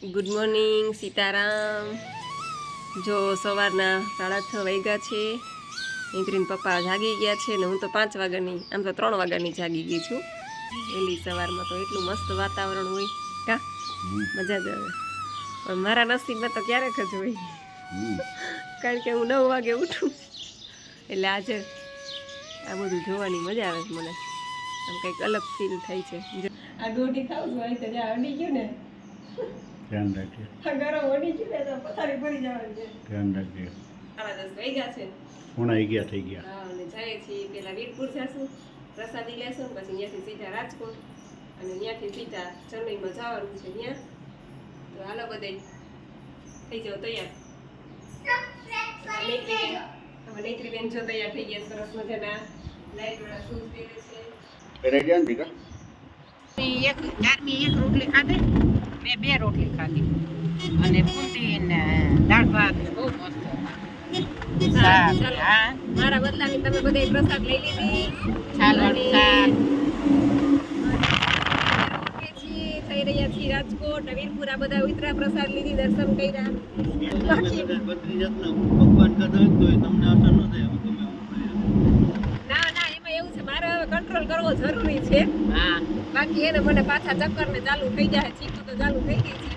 Good morning Sitaram. જો સવારના સાડા છ વાગ્યા છે નીતરીન પપ્પા જાગી ગયા છે ને હું તો પાંચ વાગ્યાની આમ તો ત્રણ વાગ્યાની જાગી ગઈ છું. વહેલી સવારમાં તો એટલું મસ્ત વાતાવરણ હોય. કા? મજા જ આવે. પણ મારા નસીબમાં તો ક્યારેક જ હોય. કારણ કે હું નવ વાગે ઉઠું. એટલે આજે આ બધું જોવાની મજા આવે છે મને. આમ કંઈક અલગ ફીલ થાય છે. આ ગોટી ખાવું હોય તો અડી ગયું ને. ધ્યાન રાખજે. ગરમ અડી ગયું તો પથારી પડી જવાની છે. ધ્યાન રાખજે. સાડા દસ વાગ્યા છે. ઉણાઈ ગયા થઈ ગયા. હા અને જાય છીએ પેલા વીરપુર જાશું પ્રસાદી લેશું પછી ત્યાંથી સીધા રાજકોટ અને ત્યાંથી સીધા ચેન્નઈમાં જવાનું છે ત્યાં. તો હાલો બધે થઈ જાવ તૈયાર. નેત્રીબેન જો તૈયાર થઈ ગયા સરસ મજાના લાઈટ વાળા શૂઝ પહેરે છે. પહેરે ગયા ને એક ચારમી એક રોટલી ખાધી. મેં બે રોટલી ખાધી. અને પૂરી ને દાળ ભાત બહુ મસ્ત. ચાલો. મારા બદલાની તમે બધા પ્રસાદ લઈ લીધી. છીએ, થઈ રહ્યા છીએ રાજકોટ વીરપુરા બધા ઉતરા પ્રસાદ લીધી દર્શન કર્યા. બાકી ભગવાન કદાચ તમને અસર ન થાય હવે તમે ના ના એમાં એવું છે મારે કરવો જરૂરી છે. હા. બાકી એને મને પાછા ચક્કર ને ચાલુ થઈ જાય ચીકુ તો ચાલુ થઈ ગઈ છે.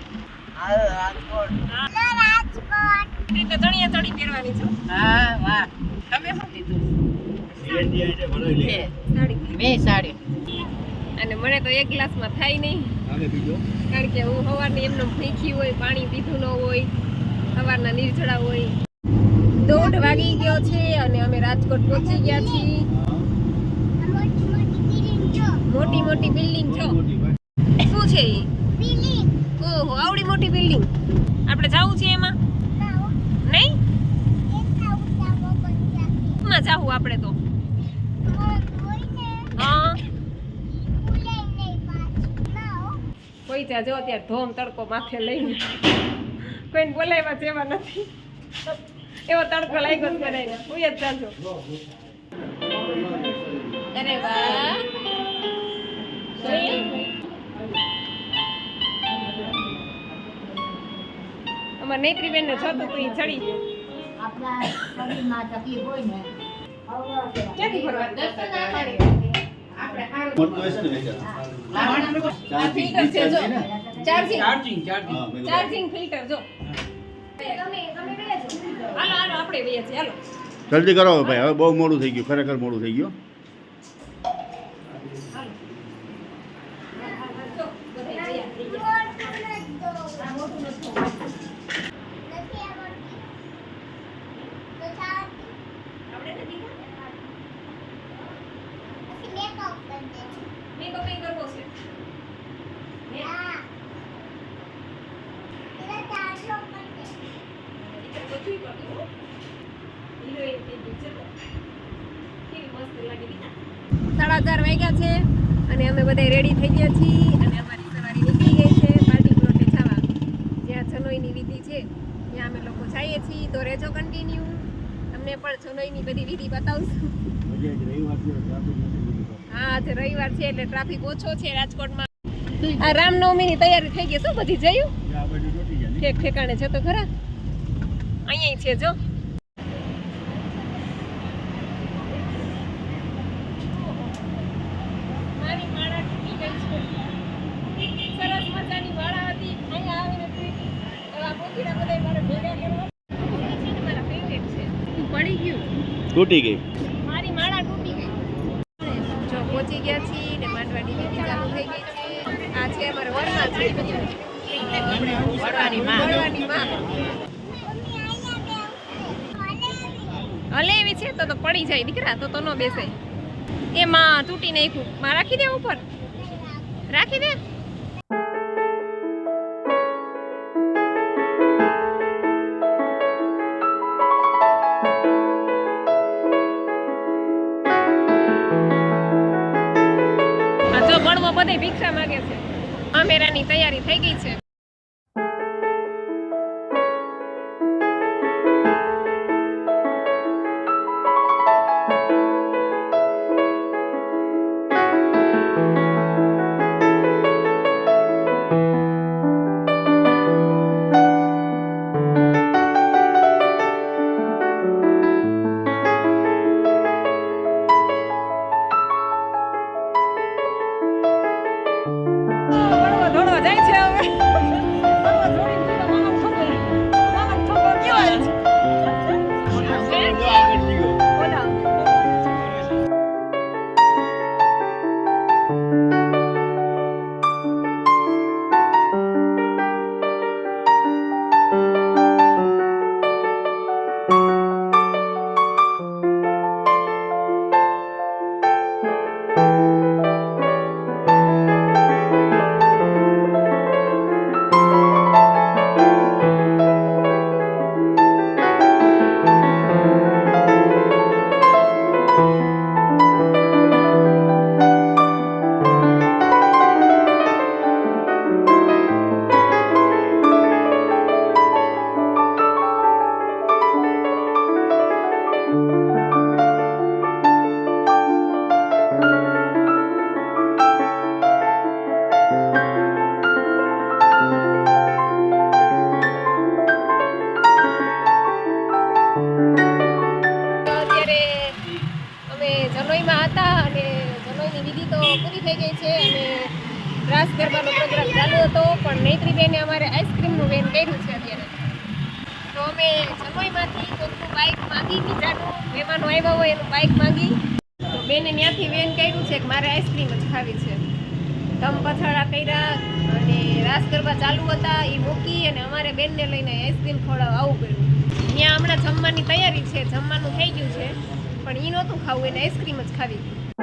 એ તો ચણિયા ચડી પહેરવાની છું. હા વાહ. તમે શું લીધું. સાડી. અને મને તો એક ગ્લાસમાં થાય નહીં. કારણ કે હું સવારની એમને ભીખી હોય પાણી પીધું ન હોય સવારના નીરજડા હોય. દોઢ વાગી ગયો છે અને અમે રાજકોટ પહોંચી ગયા છીએ. મોટી મોટી બિલ્ડિંગ છો? શું છે એ ઓહો આવડી મોટી બિલ્ડિંગ. આપણે જવું છે એમાં? નહીં? માં જાવું આપણે તો. હા. કોઈ ત્યાં જો અત્યારે ધોમ તડકો માથે લઈને. કોઈને બોલાવ્યા જેવા નથી. એવો તડકો લાગ્યો જ બનાવીને હું જ જાજો અરે વાહ. અમાર નૈત્રીબેન ને જોતું તું ઈ ચડી ગયો. આપણા શરીરમાં તકલીફ હોય ને ક્યાંથી ભરવા આપણે મોટું હશે ને વેચાણ આ ફિલ્ટર છે જો. ચાર્જિંગ હા, મેં કીધું. ચાર્જિંગ ફિલ્ટર જો. હાલો હાલો આપણે હાલો. જલ્દી કરો ભાઈ હવે બહુ મોડું થઈ ગયું ખરેખર મોડું થઈ ગયું જો બધા તૈયાર થઈ ગયા આપણે નથી ખાતા? મેકઅપ ય કરવો છે હે? ઈ તો બધુંય કરવું, હો. Heroine થઈ ગઈ છે તો. કેવી મસ્ત લાગી દીધા. ચાર વાગ્યા છે અને અમે બધા રેડી થઈ ગયા છીએ અને અમારી સવારી નીકળી ગઈ છે પાર્ટી પ્લોટે જવા. જ્યાં છનોઈની વિધિ છે, ત્યાં અમે લોકો જઈએ છીએ. તો રેજો કન્ટિન્યુ તમને પણ છનોઈની બધી વિધિ બતાવશું. હા, આજે રવિવાર છે એટલે ટ્રાફિક ઓછો છે રાજકોટમાં. આ રામનવમીની તૈયારી થઈ ગઈ શું બધી, જયું. ઠેક ઠેકાણે છે તો ખરા. અહીંયા છે, જો મારી માળા તૂટી ગઈ છે સરસ મજાની માળા હતી અહીંયા આવીને તૂટી એવા મોતીડા બધા મારે ભેગા કરવા છે ને મારા ફેવરેટ છે પડી ગયું. તૂટી ગઈ. મારી માળા તૂટી ગઈ. જો પહોંચી ગયા છીએ ને માંડવાની વિધિ ચાલુ થઈ ગઈ છે. આ છે અમારે વરમાં છે. વરવાની માં. વરવાની માં. હલે એવી છે તો તો પડી જાય દીકરા તો તો ન બેસે. એમાં તૂટી નાખ્યું. માં રાખી દે ઉપર. રાખી દે. બધે ભિક્ષા માગે છે. અમેરાની તૈયારી થઈ ગઈ છે. થઈ ગઈ છે અને રાસ ગરબાનો પ્રોગ્રામ ચાલુ હતો, પણ નૈત્રીબેને અમારે આઈસ્ક્રીમનું વેન કર્યું છે અત્યારે. તો અમે જનોઈમાંથી કોઈનું બાઇક માંગી, બીજાનું મહેમાનો આવ્યા હોય એનું બાઇક માંગી. તો બેને ત્યાંથી વેન કર્યું છે કે મારે આઈસ્ક્રીમ જ ખાવી છે. ધમ પછાડા કર્યા અને રાસ ગરબા ચાલુ હતા એ મૂકી અને અમારે બેનને લઈને આઈસ્ક્રીમ ખવડાવવા આવવું પડ્યું ત્યાં હમણાં જમવાની તૈયારી છે, જમવાનું થઈ ગયું છે. પણ એ નહોતું ખાવું એને આઈસ્ક્રીમ જ ખાવી.